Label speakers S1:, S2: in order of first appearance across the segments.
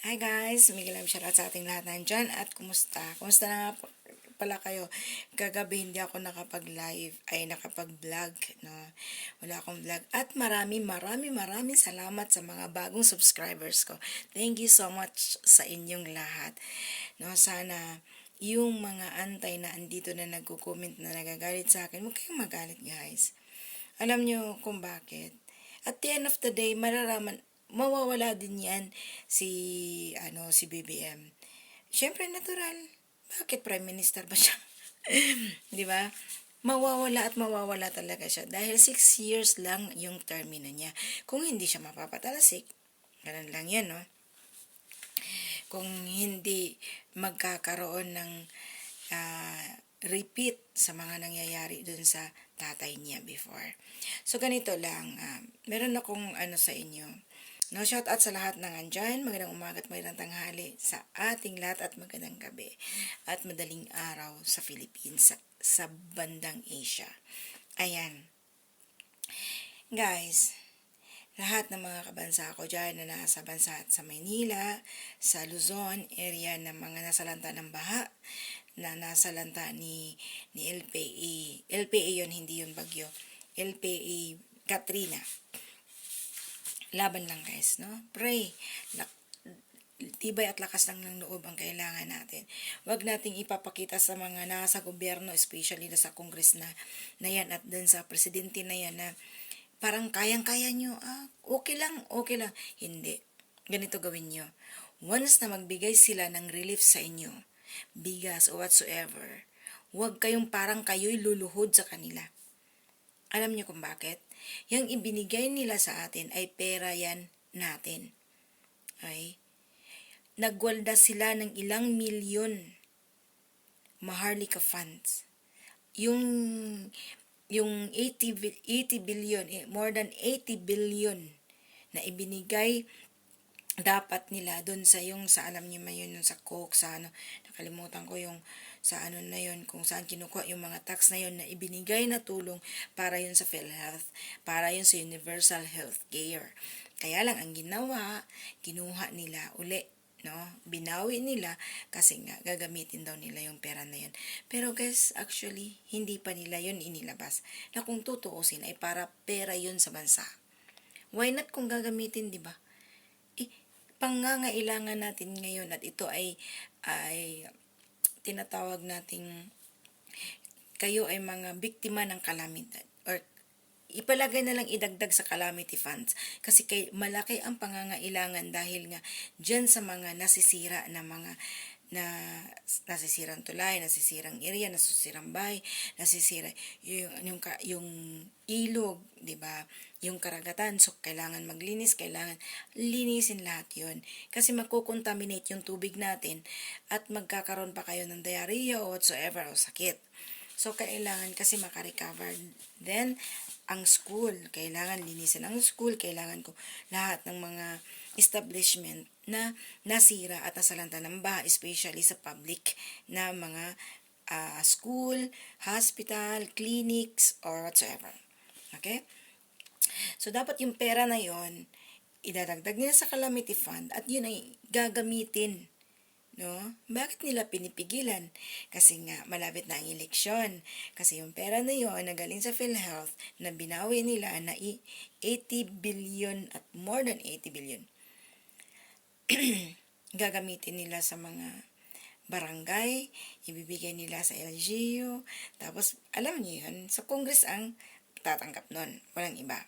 S1: Hi guys, Miguel Am shoutout sa ating lahat nandyan at kumusta? Kumusta na pala kayo? Kagabi hindi ako nakapag-live, ay nakapag-vlog, no? Wala akong vlog. At marami, marami, marami salamat sa mga bagong subscribers ko. Thank you so much sa inyong lahat. No, sana yung mga antay na andito na nagko-comment na nagagalit sa akin, huwag kayong magalit guys. Alam nyo kung bakit. At the end of the day, mararaman, mawawala din yan si, ano, si BBM. Siyempre, natural. Bakit Prime Minister ba siya? Di ba? Mawawala at mawawala talaga siya. Dahil six years lang yung termino niya. Kung hindi siya mapapatalasik, ganun lang yan, no? Kung hindi magkakaroon ng ah, repeat sa mga nangyayari dun sa tatay niya before. So, ganito lang. ah, meron akong ano sa inyo. No, shout out sa lahat ng andyan. Magandang umaga at magandang tanghali sa ating lahat at magandang gabi. At madaling araw sa Philippines, sa, sa bandang Asia. Ayan. Guys, lahat ng mga kabansa ko dyan na nasa bansa at sa Maynila, sa Luzon, area ng mga nasalanta ng baha, na nasalanta ni, ni LPA. LPA yon hindi yun bagyo. LPA Katrina. Laban lang guys, no? Pray. Lak- tibay at lakas lang ng loob ang kailangan natin. Huwag nating ipapakita sa mga nasa gobyerno, especially na sa kongres na, na yan at dun sa presidente na yan na parang kayang-kaya nyo, ah, okay lang, okay lang. Hindi. Ganito gawin nyo. Once na magbigay sila ng relief sa inyo, bigas o whatsoever, huwag kayong parang kayo'y luluhod sa kanila. Alam niyo kung bakit? Yang ibinigay nila sa atin ay pera yan natin. Ay, nagwalda sila ng ilang milyon Maharlika funds. Yung yung 80 bi- 80 billion, eh, more than 80 billion na ibinigay dapat nila doon sa yung sa alam niyo man yun sa Coke sa ano nakalimutan ko yung sa ano na yun kung saan kinukuha yung mga tax na yun na ibinigay na tulong para yun sa PhilHealth para yun sa Universal Health Care kaya lang ang ginawa kinuha nila uli no? Binawi nila kasi nga gagamitin daw nila yung pera na yun. Pero guys actually hindi pa nila yun inilabas na kung tutuusin ay para pera yun sa bansa. Why not kung gagamitin di ba? Eh, pangangailangan natin ngayon at ito ay ay tinatawag nating kayo ay mga biktima ng kalamidad or ipalagay na lang idagdag sa calamity funds. Kasi kay malaki ang pangangailangan dahil nga diyan sa mga nasisira na mga na nasisirang tulay, nasisirang area, nasisirang bahay, nasisira yung yung, yung ilog, 'di ba? Yung karagatan, so kailangan maglinis, kailangan linisin lahat 'yon kasi magko-contaminate yung tubig natin at magkakaroon pa kayo ng diarrhea o whatsoever o sakit. So, kailangan kasi makarecover. Then, ang school, kailangan linisin ang school, kailangan ko lahat ng mga establishment na nasira at nasalanta ng baha, especially sa public na mga ah, school, hospital, clinics, or whatsoever. Okay? So, dapat yung pera na yon idadagdag nila sa calamity fund at yun ay gagamitin No? Bakit nila pinipigilan? Kasi nga, malapit na ang eleksyon. Kasi yung pera na yun na galing sa PhilHealth na binawi nila na i- 80 billion at more than 80 billion. Gagamitin nila sa mga barangay, ibibigay nila sa LGU, tapos alam niyo yun, sa Congress ang tatanggap nun. Walang iba.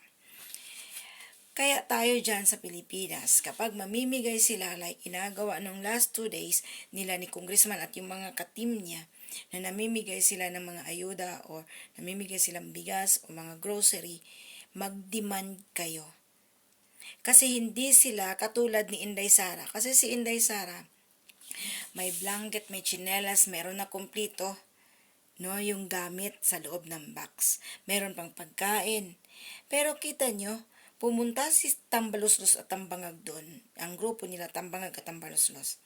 S1: Kaya tayo dyan sa Pilipinas, kapag mamimigay sila like inagawa nung last two days nila ni Congressman at yung mga katim niya, na namimigay sila ng mga ayuda o namimigay silang bigas o mga grocery, mag-demand kayo. Kasi hindi sila katulad ni Inday Sara. Kasi si Inday Sara, may blanket, may chinelas, meron na kumplito no, yung gamit sa loob ng box. Meron pang pagkain. Pero kita nyo, pumunta si Tambaluslos at Tambangag doon. Ang grupo nila, Tambangag at Tambaluslos.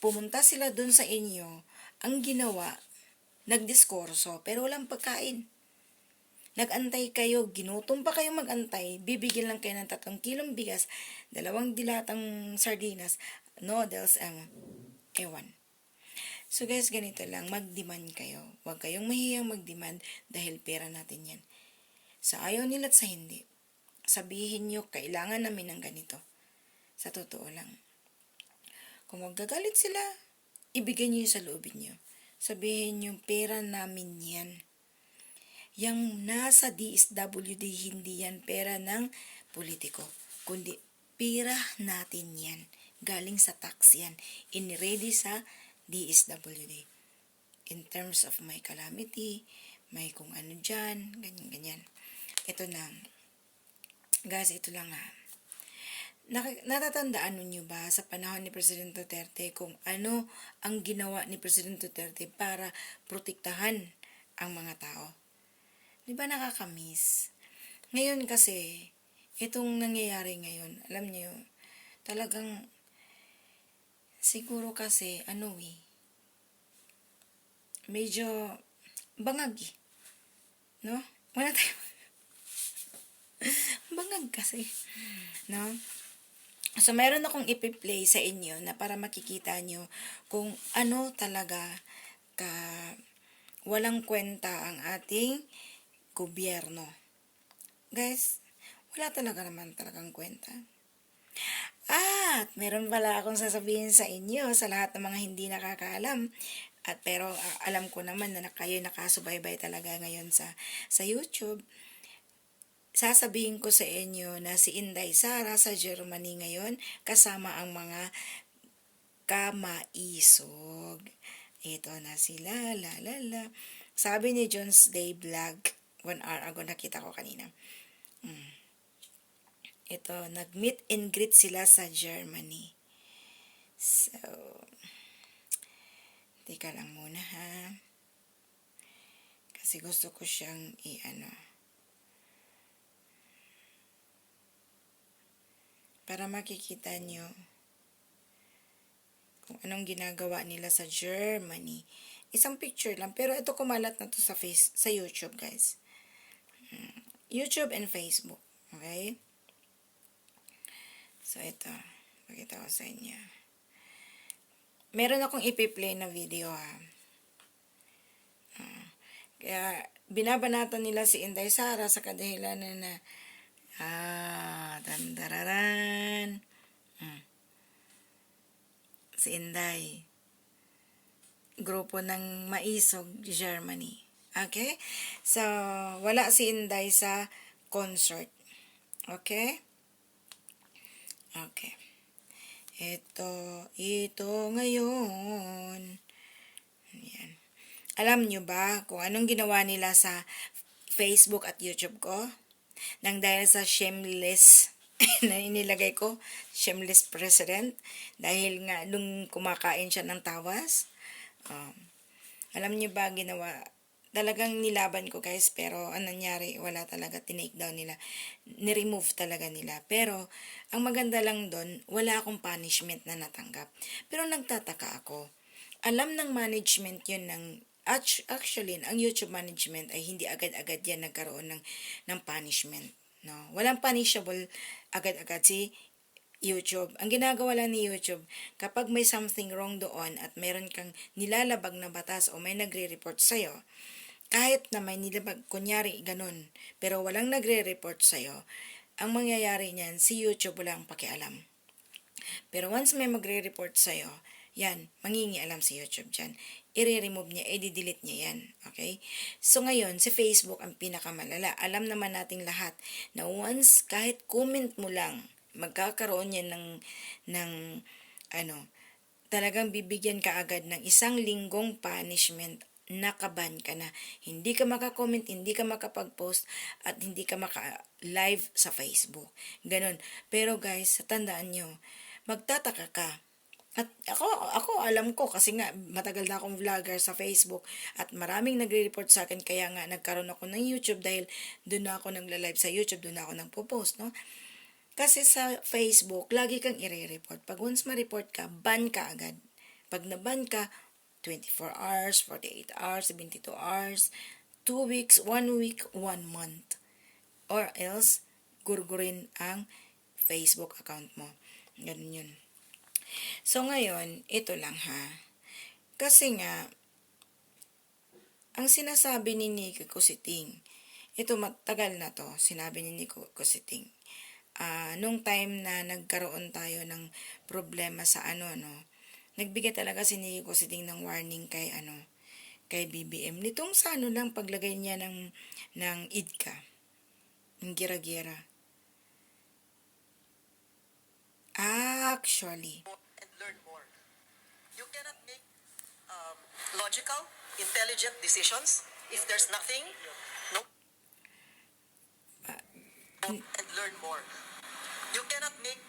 S1: Pumunta sila doon sa inyo. Ang ginawa, nagdiskorso, pero walang pagkain. Nag-antay kayo, ginutom pa kayo mag-antay, bibigyan lang kayo ng tatlong kilong bigas, dalawang dilatang sardinas, noodles, um, ewan. So guys, ganito lang, mag-demand kayo. Huwag kayong mahiyang mag-demand dahil pera natin yan. Sa ayaw nila at sa hindi, sabihin nyo, kailangan namin ng ganito. Sa totoo lang. Kung magagalit sila, ibigay nyo sa loobin nyo. Sabihin nyo, pera namin yan. Yang nasa DSWD, hindi yan pera ng politiko. Kundi, pera natin yan. Galing sa tax yan. Inready sa DSWD. In terms of may calamity, may kung ano dyan, ganyan-ganyan. Ito na. Guys, ito lang ha. Nak- natatandaan ninyo ba sa panahon ni Presidente Duterte kung ano ang ginawa ni Presidente Duterte para protektahan ang mga tao? Di ba nakakamiss? Ngayon kasi, itong nangyayari ngayon, alam niyo, talagang siguro kasi, ano eh, medyo bangag eh. No? Wala tayo. bangag kasi. No? So, meron akong ipi-play sa inyo na para makikita nyo kung ano talaga ka walang kwenta ang ating gobyerno. Guys, wala talaga naman talagang kwenta. At meron pala akong sasabihin sa inyo sa lahat ng mga hindi nakakaalam. At pero ah, alam ko naman na kayo nakasubaybay talaga ngayon sa sa YouTube sasabihin ko sa inyo na si Inday Sara sa Germany ngayon kasama ang mga kamaisog. Ito na sila, la la la. Sabi ni Jones Day Vlog, one hour ago nakita ko kanina. Mm. Ito, nag-meet and greet sila sa Germany. So, tika lang muna ha. Kasi gusto ko siyang i-ano. para makikita nyo kung anong ginagawa nila sa Germany. Isang picture lang, pero ito kumalat na to sa face sa YouTube, guys. YouTube and Facebook, okay? So ito, pakita ko sa inyo. Meron akong ipi-play na video ha. Uh, kaya binabanatan nila si Inday Sara sa kadahilanan na Ah, dandararan. Hmm. Si Inday. Grupo ng Maisog, Germany. Okay? So, wala si Inday sa concert. Okay? Okay. Ito, ito ngayon. Ayan. Alam nyo ba kung anong ginawa nila sa Facebook at YouTube ko? nang dahil sa shameless na inilagay ko, shameless president, dahil nga nung kumakain siya ng tawas, um, alam niyo ba ginawa, talagang nilaban ko guys, pero ang nangyari, wala talaga, tinake down nila, niremove talaga nila. Pero, ang maganda lang doon, wala akong punishment na natanggap. Pero nagtataka ako, alam ng management yun ng Actually, ang YouTube management ay hindi agad-agad yan nagkaroon ng, ng punishment. No? Walang punishable agad-agad si YouTube. Ang ginagawa lang ni YouTube, kapag may something wrong doon at meron kang nilalabag na batas o may nagre-report sa'yo, kahit na may nilabag, kunyari ganun, pero walang nagre-report sa'yo, ang mangyayari niyan, si YouTube wala ang pakialam. Pero once may magre-report sa'yo, yan, mangingialam si YouTube dyan i-remove niya, i-delete niya yan. Okay? So ngayon, si Facebook ang pinakamalala. Alam naman nating lahat na once kahit comment mo lang, magkakaroon yan ng, ng ano, talagang bibigyan ka agad ng isang linggong punishment nakaban ka na. Hindi ka makakomment, hindi ka makapag-post, at hindi ka maka-live sa Facebook. Ganon. Pero guys, tandaan nyo, magtataka ka at ako, ako alam ko kasi nga matagal na akong vlogger sa Facebook at maraming nagre-report sa akin kaya nga nagkaroon ako ng YouTube dahil doon na ako nagla-live sa YouTube, doon na ako nagpo-post, no? Kasi sa Facebook, lagi kang i-report. Pag once ma-report ka, ban ka agad. Pag na-ban ka, 24 hours, 48 hours, 72 hours, two weeks, one week, one month. Or else, gurgurin ang Facebook account mo. Ganun yun. So ngayon, ito lang ha. Kasi nga, ang sinasabi ni Nico Kusiting, ito matagal na to, sinabi ni Nico Kusiting. Ah, nung time na nagkaroon tayo ng problema sa ano, no, nagbigay talaga si Nico Kusiting ng warning kay ano, kay BBM. Nitong sa ano lang paglagay niya ng, ng IDCA, ng gira-gira. Actually,
S2: and learn more. You cannot make um, logical, intelligent decisions if there's nothing. No. And learn more. You cannot make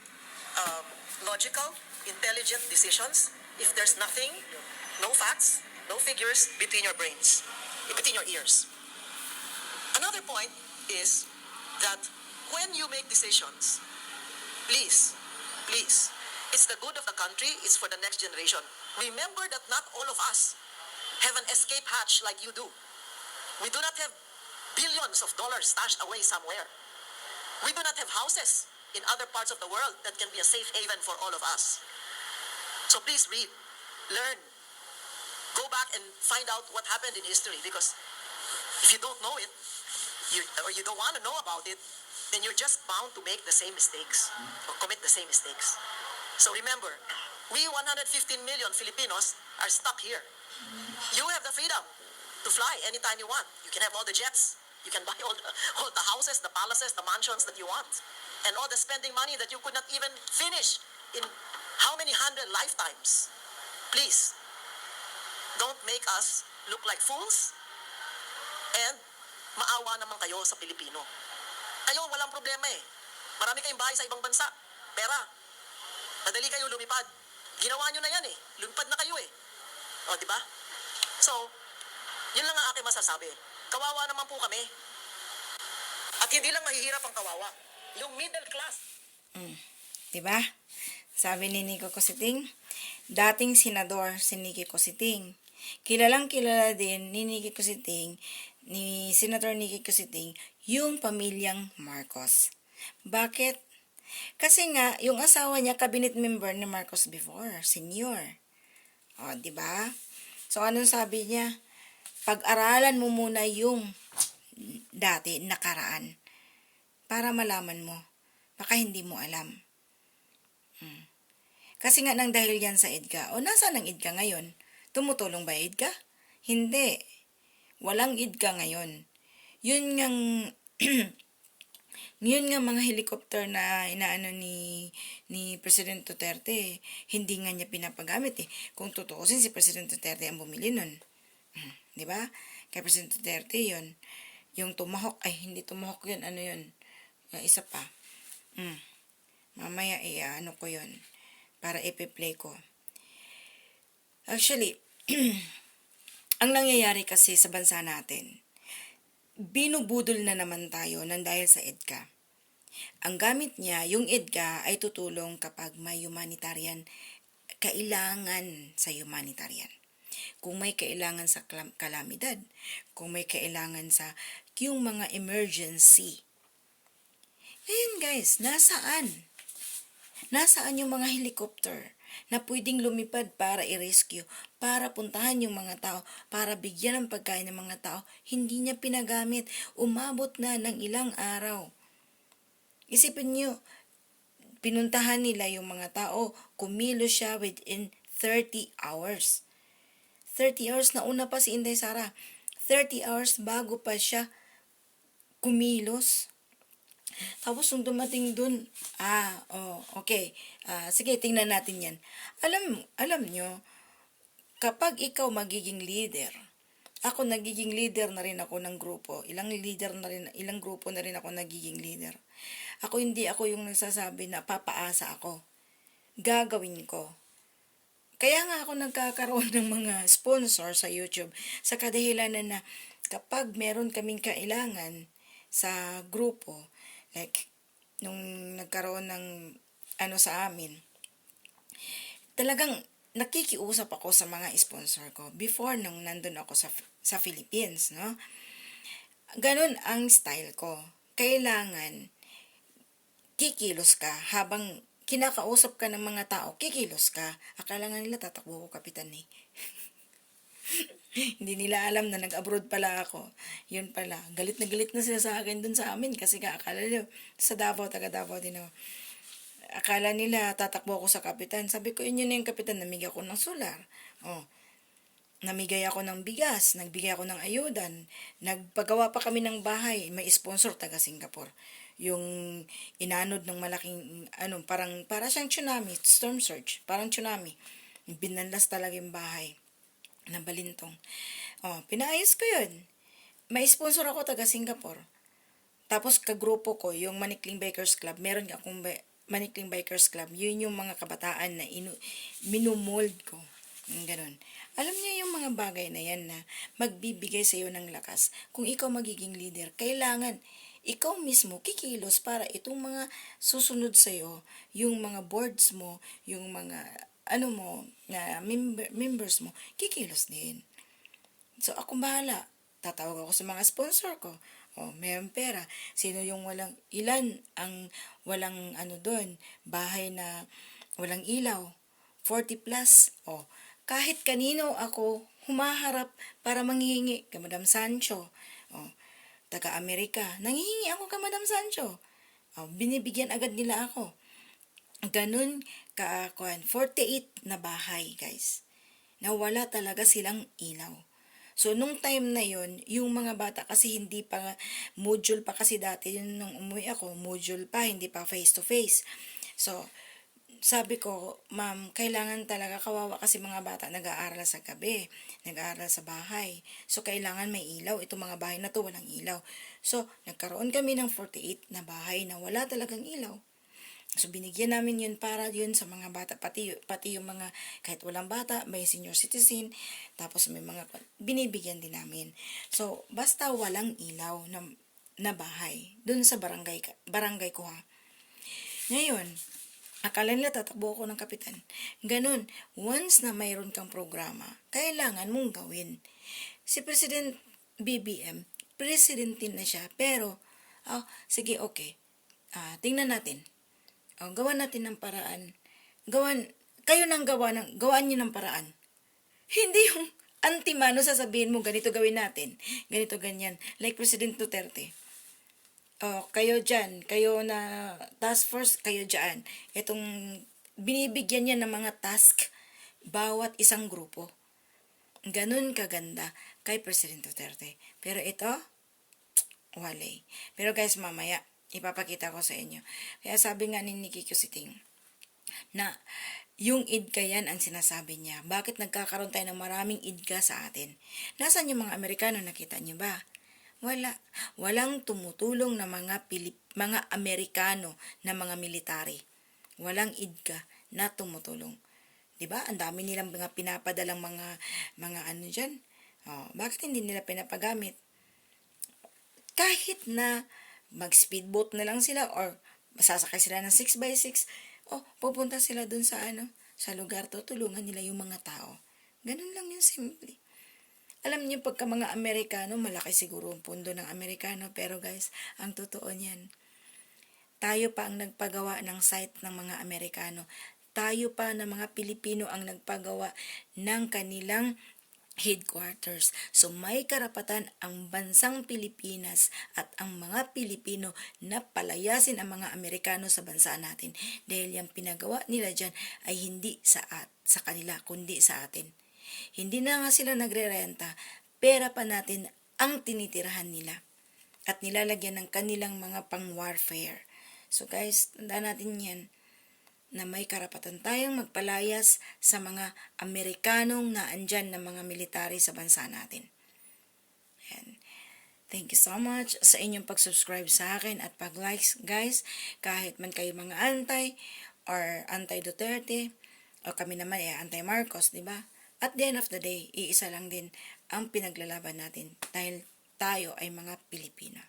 S2: um, logical, intelligent decisions if there's nothing, no facts, no figures between your brains, between your ears. Another point is that when you make decisions, please, please, it's the good of the country, it's for the next generation. Remember that not all of us have an escape hatch like you do. We do not have billions of dollars stashed away somewhere. We do not have houses in other parts of the world that can be a safe haven for all of us. So please read, learn, go back and find out what happened in history because if you don't know it, you, or you don't want to know about it, then you're just bound to make the same mistakes or commit the same mistakes. So remember, we 115 million Filipinos are stuck here. You have the freedom to fly anytime you want. You can have all the jets. You can buy all the, all the houses, the palaces, the mansions that you want. And all the spending money that you could not even finish in how many hundred lifetimes. Please, don't make us look like fools and maawa naman kayo sa Pilipino. Kayo, walang problema eh. Marami kayong bahay sa ibang bansa. Pera. Madali kayo lumipad. Ginawa nyo na yan eh. Lumipad na kayo eh. O, di ba? So, yun lang ang aking masasabi. Kawawa naman po kami. At hindi lang mahihirap ang kawawa. Yung middle class.
S1: 'di ba? Sabi ni Nico Cositing, dating senador si Nicky Cositing. Kilalang kilala din ni Nicky Cositing, ni Senator Nicky Cositing, yung pamilyang Marcos. Bakit? Kasi nga, yung asawa niya, cabinet member ni Marcos before, senior. O, di ba? So, anong sabi niya? Pag-aralan mo muna yung dati, nakaraan. Para malaman mo. Baka hindi mo alam. Kasi nga nang dahil yan sa EDCA, o nasaan ang EDCA ngayon? Tumutulong ba EDCA? Hindi. Walang EDCA ngayon. Yun ngang yun nga mga helicopter na inaano ni ni President Duterte, hindi nga niya pinapagamit eh. Kung tutuusin si President Duterte ang bumili nun. Hmm, 'Di ba? Kay President Duterte 'yon. Yung Tomahawk, ay hindi Tomahawk 'yun, ano? Yung isa pa. Hmm. Mamaya i-ano ko 'yon para ipi-play ko. Actually, ang nangyayari kasi sa bansa natin, binubudol na naman tayo ng dahil sa EDCA. Ang gamit niya, yung EDCA ay tutulong kapag may humanitarian kailangan sa humanitarian. Kung may kailangan sa kalam- kalamidad, kung may kailangan sa yung mga emergency. Ngayon guys, nasaan? Nasaan yung mga helicopter na pwedeng lumipad para i-rescue, para puntahan yung mga tao, para bigyan ng pagkain ng mga tao, hindi niya pinagamit. Umabot na ng ilang araw. Isipin niyo, pinuntahan nila yung mga tao, kumilo siya within 30 hours. 30 hours na una pa si Inday Sara. 30 hours bago pa siya kumilos. Tapos nung dumating dun, ah, oh, okay. Ah, sige, tingnan natin yan. Alam, alam nyo, kapag ikaw magiging leader, ako nagiging leader na rin ako ng grupo. Ilang leader na rin, ilang grupo na rin ako nagiging leader. Ako hindi ako yung nagsasabi na papaasa ako. Gagawin ko. Kaya nga ako nagkakaroon ng mga sponsor sa YouTube sa kadahilanan na kapag meron kaming kailangan sa grupo, like nung nagkaroon ng ano sa amin, talagang nakikiusap ako sa mga sponsor ko before nung nandun ako sa sa Philippines, no? ganun ang style ko. Kailangan kikilos ka habang kinakausap ka ng mga tao, kikilos ka. Akala nga nila tatakbo ko kapitan eh. Hindi nila alam na nag-abroad pala ako. Yun pala. Galit na galit na sila sa akin dun sa amin kasi nga akala nila sa Davao, taga Davao din ako. Akala nila tatakbo ako sa kapitan. Sabi ko, yun na yung kapitan, namigay ako ng solar. Oh, namigay ako ng bigas, nagbigay ako ng ayudan, nagpagawa pa kami ng bahay, may sponsor taga Singapore. Yung inanod ng malaking, ano, parang, para siyang tsunami, storm surge, parang tsunami. Binanlas talaga yung bahay na balintong. Oh, pinaayos ko yun. May sponsor ako taga Singapore. Tapos kagrupo ko, yung Manikling Bikers Club, meron akong ba- Manikling Bikers Club, yun yung mga kabataan na inu- minumold ko. Yung Ganon. Alam niyo yung mga bagay na yan na magbibigay sa iyo ng lakas. Kung ikaw magiging leader, kailangan ikaw mismo kikilos para itong mga susunod sa iyo, yung mga boards mo, yung mga ano mo, na member, members mo, kikilos din. So, ako bahala. Tatawag ako sa mga sponsor ko. O, mayroong pera. Sino yung walang, ilan ang walang ano doon, bahay na walang ilaw. 40 plus. O, kahit kanino ako humaharap para manghihingi. Kay Madam Sancho. O, taga-Amerika. Nanghihingi ako kay Madam Sancho. O, binibigyan agad nila ako. Ganun ka, kuan, 48 na bahay, guys. Na wala talaga silang ilaw. So, nung time na yon yung mga bata kasi hindi pa, module pa kasi dati, yun nung umuwi ako, module pa, hindi pa face-to-face. So, sabi ko, ma'am, kailangan talaga kawawa kasi mga bata nag-aaral sa gabi, nag-aaral sa bahay. So, kailangan may ilaw. Itong mga bahay na to walang ilaw. So, nagkaroon kami ng 48 na bahay na wala talagang ilaw. So, binigyan namin yun para yun sa mga bata, pati, pati yung mga, kahit walang bata, may senior citizen, tapos may mga, binibigyan din namin. So, basta walang ilaw na, na bahay, dun sa barangay, barangay ko ha. Ngayon, akala nila tatakbo ako ng kapitan. Ganun, once na mayroon kang programa, kailangan mong gawin. Si President BBM, presidentin na siya, pero, oh, sige, okay, Ah, tingnan natin. O, gawan natin ng paraan. Gawan, kayo nang gawa ng, gawaan niyo ng paraan. Hindi yung antimano sasabihin mo, ganito gawin natin. Ganito, ganyan. Like President Duterte. O, kayo dyan, kayo na task force, kayo dyan. Itong binibigyan niya ng mga task bawat isang grupo. Ganun kaganda kay President Duterte. Pero ito, wale. Pero guys, mamaya, ipapakita ko sa inyo. Kaya sabi nga ni Nikki Cusiting, na yung idka yan ang sinasabi niya. Bakit nagkakaroon tayo ng maraming idka sa atin? Nasaan yung mga Amerikano? Nakita niyo ba? Wala. Walang tumutulong na mga Pilip, mga Amerikano na mga military. Walang idka na tumutulong. 'Di ba? Ang dami nilang mga pinapadalang mga mga ano diyan. Oh, bakit hindi nila pinapagamit? Kahit na mag-speedboat na lang sila or sasakay sila ng 6x6, oh, pupunta sila dun sa ano, sa lugar to, tulungan nila yung mga tao. Ganun lang yung simple. Alam niyo, pagka mga Amerikano, malaki siguro ang pundo ng Amerikano, pero guys, ang totoo niyan, tayo pa ang nagpagawa ng site ng mga Amerikano. Tayo pa na mga Pilipino ang nagpagawa ng kanilang headquarters. So may karapatan ang bansang Pilipinas at ang mga Pilipino na palayasin ang mga Amerikano sa bansa natin dahil yung pinagawa nila dyan ay hindi sa at sa kanila kundi sa atin. Hindi na nga sila nagre-renta, pera pa natin ang tinitirahan nila at nilalagyan ng kanilang mga pang-warfare. So guys, tandaan natin yan na may karapatan tayong magpalayas sa mga Amerikanong na andyan na mga military sa bansa natin. Ayan. Thank you so much sa inyong pag-subscribe sa akin at pag-likes, guys. Kahit man kayo mga anti or anti-Duterte, o kami naman ay anti-Marcos, di ba? At the end of the day, iisa lang din ang pinaglalaban natin dahil tayo ay mga Pilipino.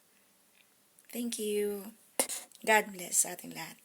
S1: Thank you. God bless sa ating lahat.